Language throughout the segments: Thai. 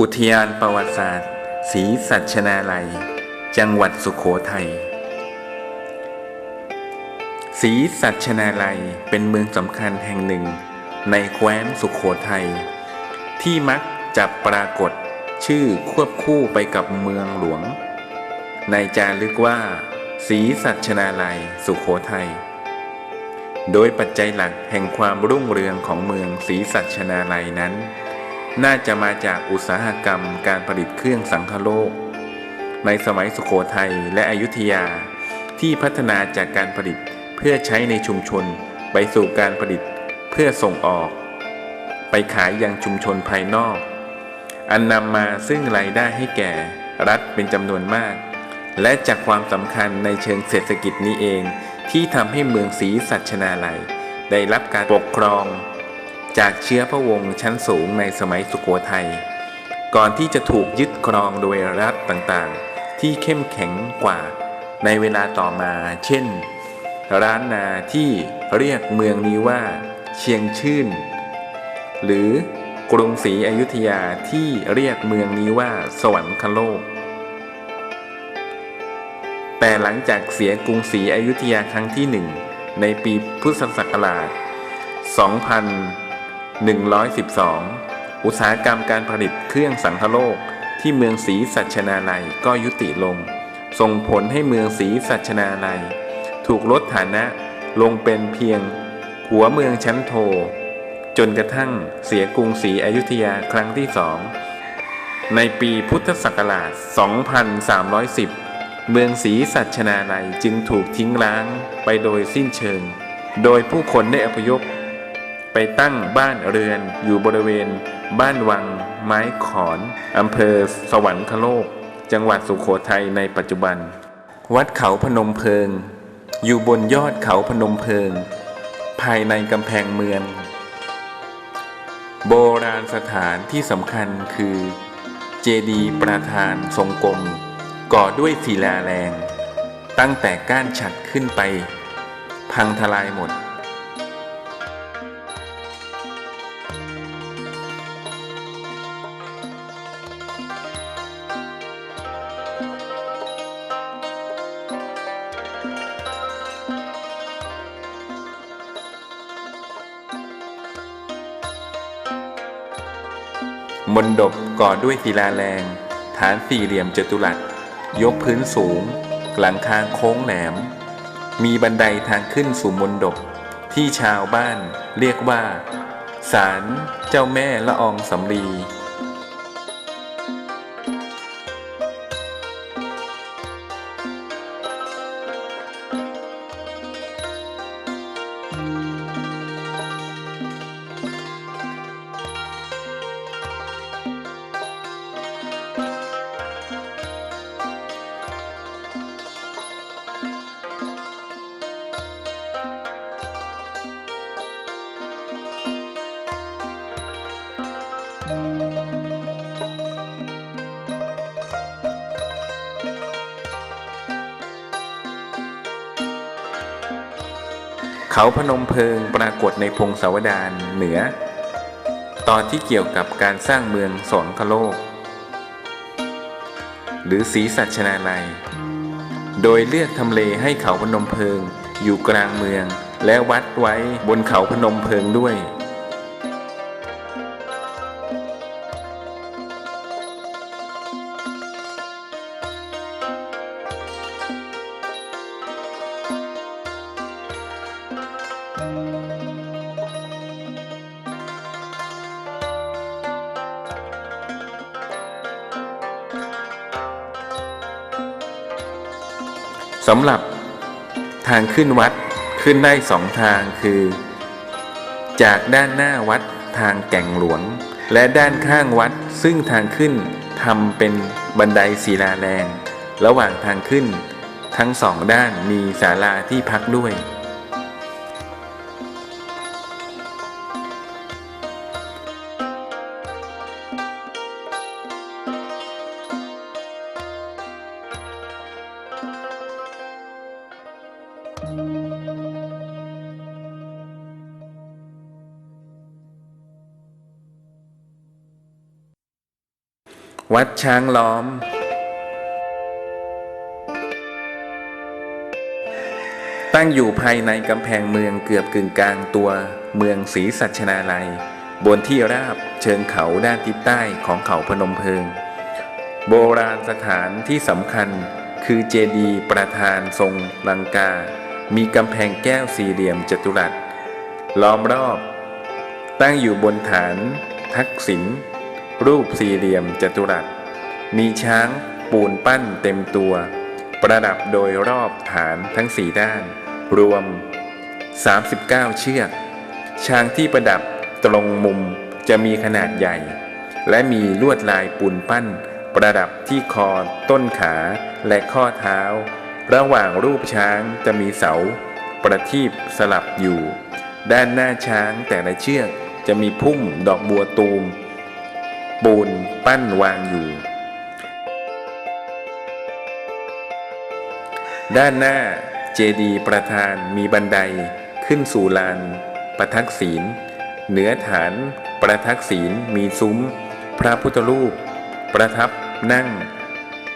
อุทยานประวัติศาสตร์ศรีสัชนาลัย จังหวัดสุขโขทัยศรีสัชนาลัยเป็นเมืองสำคัญแห่งหนึ่ง ในแคว้นสุขโขทัยที่มักจะปรากฏชื่อควบคู่ไปกับเมืองหลวง ในจารึกว่าศรีสัชนาลัยสุขโขทัยโดยปัจจัยหลักแห่งความรุ่งเรืองของเมืองศรีสัชนาลัยนั้น น่าจะมาจากอุตสาหกรรมการผลิตเครื่องสังคโลก ในสมัยสุโขทัยและอยุธยาที่พัฒนาจากการผลิตเพื่อใช้ในชุมชน ไปสู่การผลิตเพื่อส่งออก ไปขายยังชุมชนภายนอก อันนำมาซึ่งรายได้ให้แก่รัฐเป็นจำนวนมาก และจากความสำคัญในเชิงเศรษฐกิจนี้เอง ที่ทำให้เมืองศรีสัชนาลัย ได้รับการปกครอง จากเชื้อพระวงศ์ชั้นสูงในสมัยสุโขทัย ก่อนที่จะถูกยึดครองโดยรัฐต่างๆ ที่เข้มแข็งกว่าในเวลาต่อมา เช่น ร้านนาที่เรียกเมืองนี้ว่า เชียงชื่น หรือกรุงศรีอยุธยาที่เรียกเมืองนี้ว่า สวรรคโลก แต่หลังจากเสียกรุงศรีอยุธยาครั้งที่หนึ่งในปีพุทธศักราช 112 อุตสาหกรรมการผลิตเครื่องสังคโลกที่เมืองศรีสัชนาลัยก็ยุติลง ส่งผลให้เมืองศรีสัชนาลัย ถูกลดฐานะลงเป็นเพียงหัวเมืองชั้นโท จนกระทั่งเสียกรุงศรีอยุธยาครั้งที่สองในปีพุทธศักราช 2310 เมืองศรีสัชนาลัยจึงถูกทิ้งร้างไปโดยสิ้นเชิง โดยผู้คนได้อพยพ ไปตั้งบ้านเรือนอยู่บริเวณ บ้านวัง ไม้ขอนอำเภอสวรรคโลก จังหวัดสุขโขทัยในปัจจุบัน วัดเขาพนมเพิง อยู่บนยอดเขาพนมเพิง ภายในกำแพงเมือง โบราณสถานที่สำคัญคือ เจดีย์ประธานทรงกลมก่อด้วยศิลาแรง ตั้งแต่ก้านฉัดขึ้นไป พังทลายหมด มนดบก่อด้วยศิลาแรง ฐานสี่เหลี่ยมจัตุรัส ยกพื้นสูง หลังคาโค้งแหลม มีบันไดทางขึ้นสู่มนดบที่ชาวบ้านเรียกว่าศาลเจ้าแม่ละอองสำลี เขาพนมเพิงปรากฏในพงศาวดารเหนือ ตอนที่เกี่ยวกับการสร้างเมืองสองคโลก หรือศรีสัชนาลัย โดยเลือกทำเลให้เขาพนมเพิงอยู่กลางเมือง และวัดไว้บนเขาพนมเพิงด้วยำหรับทางขึ้นวัดขึ้นได้สองทางคือ จากด้านหน้าวัดทางแก่งหลวง และด้านข้างวัดซึ่งทางขึ้นทำเป็นบันไดศิลาแรง ระหว่างทางขึ้น ทั้งสองด้านมีศาลาที่พักด้วย วัดช้างล้อม ตั้งอยู่ภายในกำแพงเมืองเกือบกึ่งกลางตัวเมืองศรีสัชนาลัย บนที่ราบเชิงเขาด้านทิศใต้ของเขาพนมเพิง โบราณสถานที่สำคัญคือเจดีย์ประธานทรงลังกา มีกำแพงแก้วสี่เหลี่ยมจัตุรัส ล้อมรอบ ตั้งอยู่บนฐาน ทักษิณ รูปสี่เหลี่ยมจัตุรัส มีช้างปูนปั้นเต็มตัว ประดับโดยรอบฐานทั้งสี่ด้าน รวม 39 เชือก ช้างที่ประดับตรงมุมจะมีขนาดใหญ่ และมีลวดลายปูนปั้น ประดับที่คอต้นขาและข้อเท้า ระหว่างรูปช้างจะมีเสา ประทีปสลับอยู่ ด้านหน้าช้างแต่ละเชือกจะมีพุ่มดอกบัวตูม ปูนปั้นวางอยู่ ด้านหน้าเจดีย์ประธานมีบันไดขึ้นสู่ลานประทักศีล เหนือฐานประทักศีลมีซุ้ม พระพุทธรูป ประทับนั่ง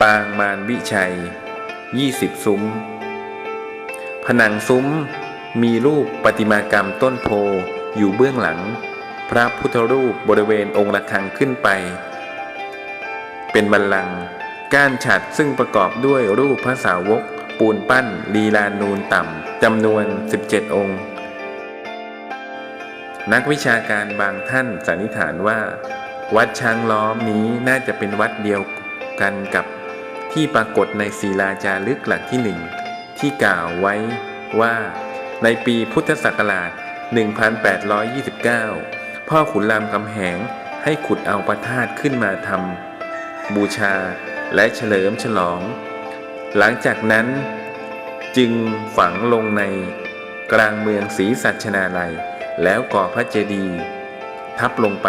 ปางมารวิชัย 20 ซุ้ม ผนังซุ้มมีรูปประติมากรรมต้นโพอยู่เบื้องหลัง พระพุทธรูปบริเวณองค์ระฆังขึ้นไป เป็นบัลลังก์ก้านฉัดซึ่งประกอบด้วยรูปพระสาวก ปูนปั้น ลีลานูนต่ำจำนวน 17 องค์ นักวิชาการบางท่านสันนิษฐานว่า วัดช้างล้อมนี้น่าจะเป็นวัดเดียวกันกับที่ปรากฏในศิลาจารึกหลักที่หนึ่งที่กล่าวไว้ว่าในปีพุทธศักราช 1829 พ่อขุนรามคำแหงให้ขุดเอาประธาตุขึ้นมาทำบูชาและเฉลิมฉลอง หลังจากนั้นจึงฝังลงในกลางเมืองศรีสัชนาลัย แล้วก่อพระเจดีย์ทับลงไป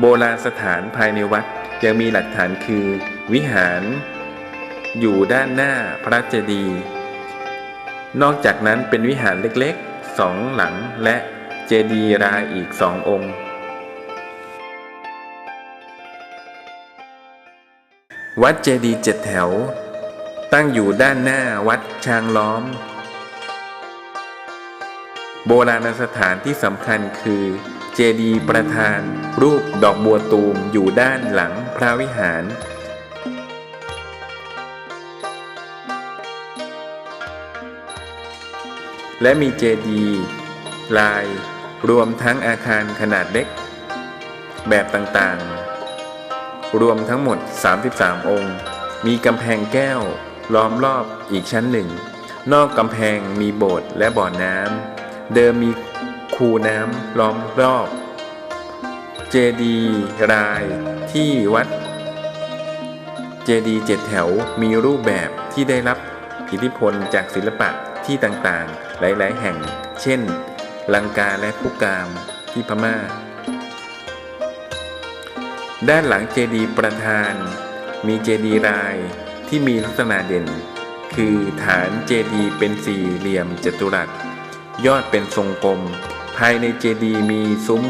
โบราณสถานภายในวัดยังมีหลักฐานคือ วิหาร อยู่ด้านหน้าพระเจดีย์นอกจากนั้นเป็นวิหารเล็กๆสองหลังและเจดีย์รายอีกสององค์ วัดเจดีย์เจ็ดแถว ตั้งอยู่ด้านหน้าวัดช้างล้อม โบราณสถานที่สำคัญคือ เจดีย์ประธาน รูปดอกบัวตูมอยู่ด้านหลังพระวิหาร และมีเจดีย์ลายรวมทั้งอาคารขนาดเล็ก แบบต่างๆ รวมทั้งหมด 33 องค์ มีกำแพงแก้วล้อมรอบอีกชั้นหนึ่ง นอกกำแพงมีโบสถ์และบ่อน้ำเดิมมี คูน้ำล้อมรอบ เจดีรายที่วัด เจดีเจ็ดแถวมีรูปแบบที่ได้รับอิทธิพลจากศิลปะที่ต่างๆ หลาย ๆ แห่ง เช่น ลังกาและพุกามที่พม่า ด้านหลังเจดีประธาน มีเจดีรายที่มีลักษณะเด่น คือฐานเจดีเป็นสี่เหลี่ยมจัตุรัส ยอดเป็นทรงกลม ภายในเจดีย์มีซุ้ม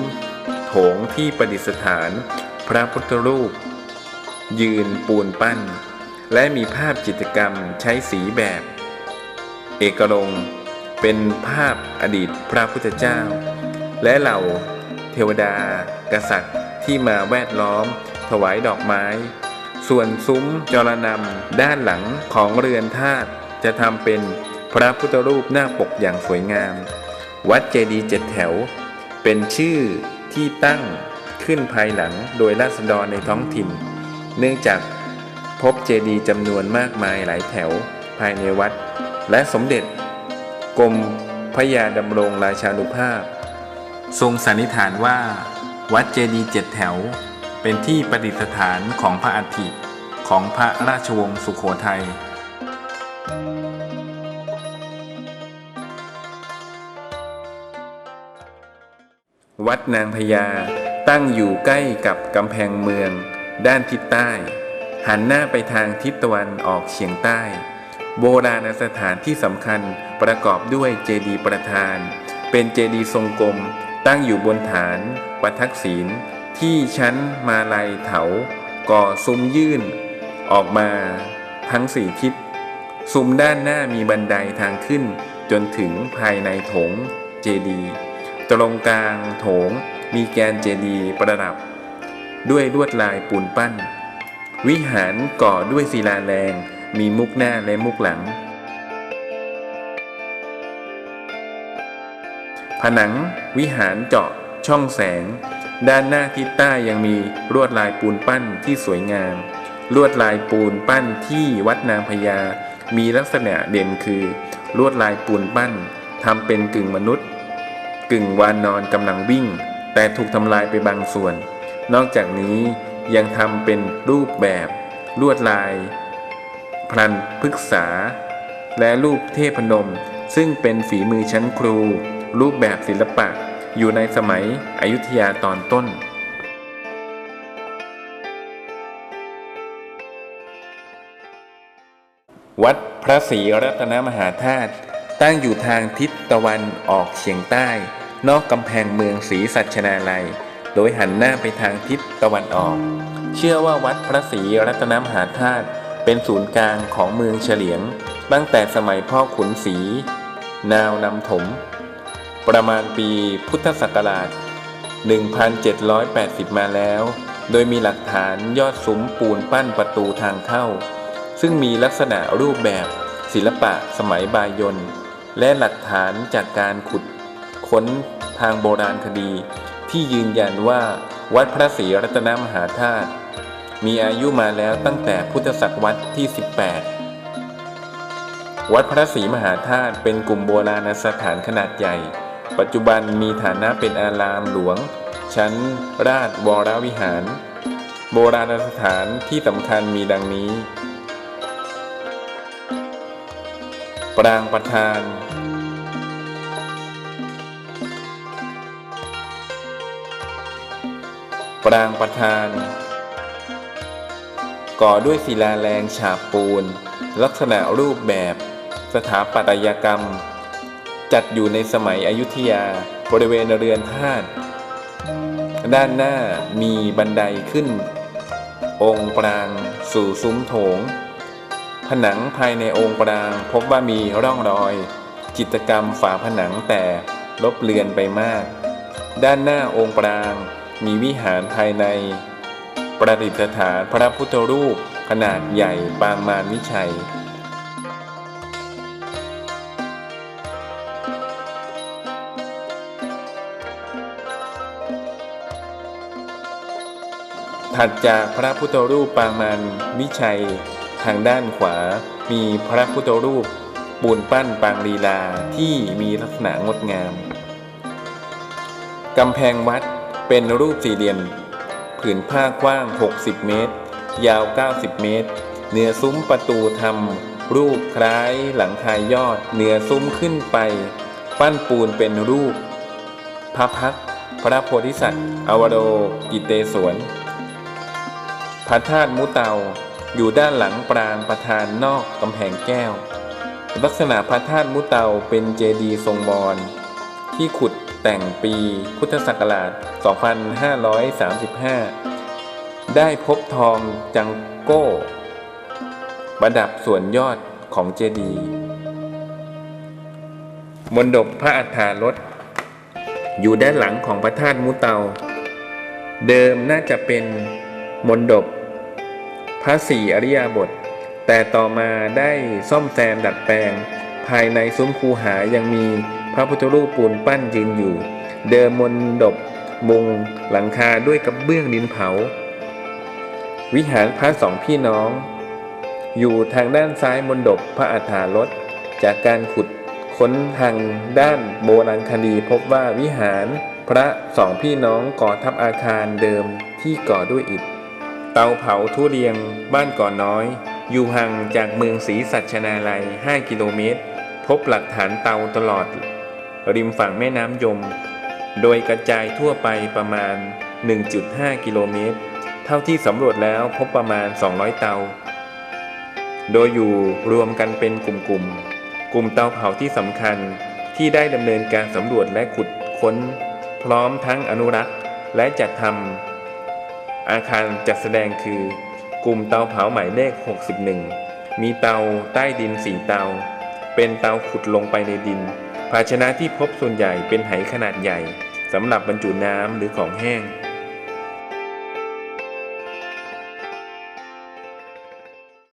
โถงที่ประดิษฐาน พระพุทธรูป ยืนปูนปั้น และมีภาพจิตรกรรมใช้สีแบบ เอกรงเป็นภาพอดีตพระพุทธเจ้า และเหล่าเทวดา กษัตริย์ที่มาแวดล้อม ถวายดอกไม้ ส่วนซุ้มจรนำด้านหลังของเรือนธาตุจะทำเป็นพระพุทธรูปหน้าปกอย่างสวยงาม วัดเจดีย์เจ็ดแถว เป็นชื่อที่ตั้งขึ้นภายหลังโดยราษฎรในท้องถิ่น เนื่องจากพบเจดีย์จำนวนมากมายหลายแถวภายในวัด และสมเด็จ กรมพระยาดำรงราชานุภาพ ทรงสันนิษฐานว่า วัดเจดีย์เจ็ดแถว เป็นที่ประดิษฐานของพระอัฐิของพระราชวงศ์สุขโขทัย วัดนางพญาตั้งอยู่ใกล้กับกำแพงเมือง ด้านทิศใต้ หันหน้าไปทางทิศตะวันออกเฉียงใต้ โบราณสถานที่สำคัญประกอบด้วยเจดีย์ประธาน เป็นเจดีย์ทรงกลม ตั้งอยู่บนฐานวัทักศีลที่ชั้นมาลัยเถา ก่อซุ้มยื่น ออกมาทั้งสี่ทิศ ซุ้มด้านหน้ามีบันไดทางขึ้นจนถึงภายในถงเจดีย์ ตรงกลางโถงมีแกนเจดีย์ประดับ ด้วยลวดลายปูนปั้น วิหารก่อด้วยศิลาแรง มีมุกหน้าและมุกหลัง ผนังวิหารเจาะช่องแสง ด้านหน้าทิศใต้ยังมีลวดลายปูนปั้นที่สวยงาม ลวดลายปูนปั้นที่วัดนางพญามีลักษณะเด่นคือ ลวดลายปูนปั้นทำเป็นกึ่งมนุษย์ กึ่งวานนอนกำลังวิ่ง แต่ถูกทำลายไปบางส่วน นอกจากนี้ยังทำเป็นรูปแบบ ลวดลาย พลันพฤกษา และรูปเทพนม ซึ่งเป็นฝีมือชั้นครู รูปแบบศิลปะ อยู่ในสมัยอยุธยาตอนต้นวัดพระศรีรัตนมหาธาตุ ตั้งอยู่ทางทิศตะวันออกเฉียงใต้ นอกกำแพงเมืองศรีสัชนาลัย โดยหันหน้าไปทางทิศตะวันออก เชื่อว่าวัดพระศรีรัตนมหาธาตุเป็นศูนย์กลางของเมืองเฉลียง ตั้งแต่สมัยพ่อขุนศรีนาวนำถม ประมาณปีพุทธศักราช 1780 มาแล้ว โดยมีหลักฐานยอดซุ้มปูนปั้นประตูทางเข้า ซึ่งมีลักษณะรูปแบบศิลปะสมัยบายน และหลักฐานจากการขุดค้นทางโบราณคดี ที่ยืนยันว่าวัดพระศรีรัตนมหาธาตุมีอายุมาแล้วตั้งแต่พุทธศตวรรษที่ 18 วัดพระศรีมหาธาตุเป็นกลุ่มโบราณสถานขนาดใหญ่ ปัจจุบันมีฐานะเป็นอารามหลวง ชั้นราชวรวิหาร โบราณสถานที่สำคัญมีดังนี้ ปรางประธาน ปรางประธาน ก่อด้วยศิลาแรงฉาบปูน ลักษณะรูปแบบ สถาปัตยกรรม จัดอยู่ในสมัยอยุธยาบริเวณเรือนธาตุด้านหน้ามีบันไดขึ้น องค์ปรางสู่ซุ้มโถง ผนังภายในองค์ปรางพบว่ามีร่องรอย จิตกรรมฝาผนังแต่ลบเลือนไปมาก ด้านหน้าองค์ปราง มีวิหารภายใน ประดิษฐานพระพุทธรูปขนาดใหญ่ปางมารวิชัย ถัดจากพระพุทธรูปปางมารวิชัย ทางด้านขวามีพระพุทธรูปปูนปั้นปางลีลาที่มีลักษณะงดงาม กำแพงวัด เป็นรูปสี่เหลี่ยมผืนผ้ากว้าง 60 เมตร ยาว 90 เมตร เหนือซุ้มประตูทำรูปคล้ายหลังคายยอด เหนือซุ้มขึ้นไป ปั้นปูนเป็นรูป พระพักพระโพธิสัตว์ อวโรกิเตศวน พระธาตุมุเตา อยู่ด้านหลังปรางประธานนอกกำแพงแก้ว ลักษณะพระธาตุมุเตาเป็นเจดีย์ทรงบอลที่ขุด แต่งปีพุทธศักราช 2535 ได้พบทองจังโก้ ประดับส่วนยอดของเจดีย์มณฑปพระอัฏฐารถอยู่ด้านหลังของพระธาตุมุเตา เดิมน่าจะเป็นมณฑปพระศรีอริยบท แต่ต่อมาได้ซ่อมแซมดัดแปลง ภายในซุ้มคูหายังมี ระพุทธรูปปูนปั้นยืนอยู่ เดิมมนดบมุงหลังคาด้วยกระเบื้องดินเผา วิหารพระสองพี่น้อง อยู่ทางด้านซ้ายมนดบพระอัฐารถจากการขุดค้นทางด้านโบราณคดีพบว่าวิหารพระสองพี่น้องก่อทับอาคารเดิมที่ก่อด้วยอิฐ เตาเผาทุเรียงบ้านก่อนน้อย อยู่ห่างจากเมืองศรีสัชนาลัย 5 กิโลเมตร พบหลักฐานเตาตลอด ริมฝั่งแม่น้ำยม โดยกระจายทั่วไปประมาณ 1.5 กิโลเมตร เท่าที่สำรวจแล้วพบประมาณ 200 เตา โดยอยู่รวมกันเป็นกลุ่มๆกลุ่มเตาเผาที่สำคัญที่ได้ดำเนินการสำรวจและขุดค้น พร้อมทั้งอนุรักษ์และจัดทำอาคารจัดแสดงคือ กลุ่มเตาเผาหมายเลข 61 มีเตาใต้ดินสีเตา เป็นเตาขุดลงไปในดิน ภาชนะที่พบส่วนใหญ่เป็นไหขนาดใหญ่สำหรับบรรจุน้ำหรือของแห้ง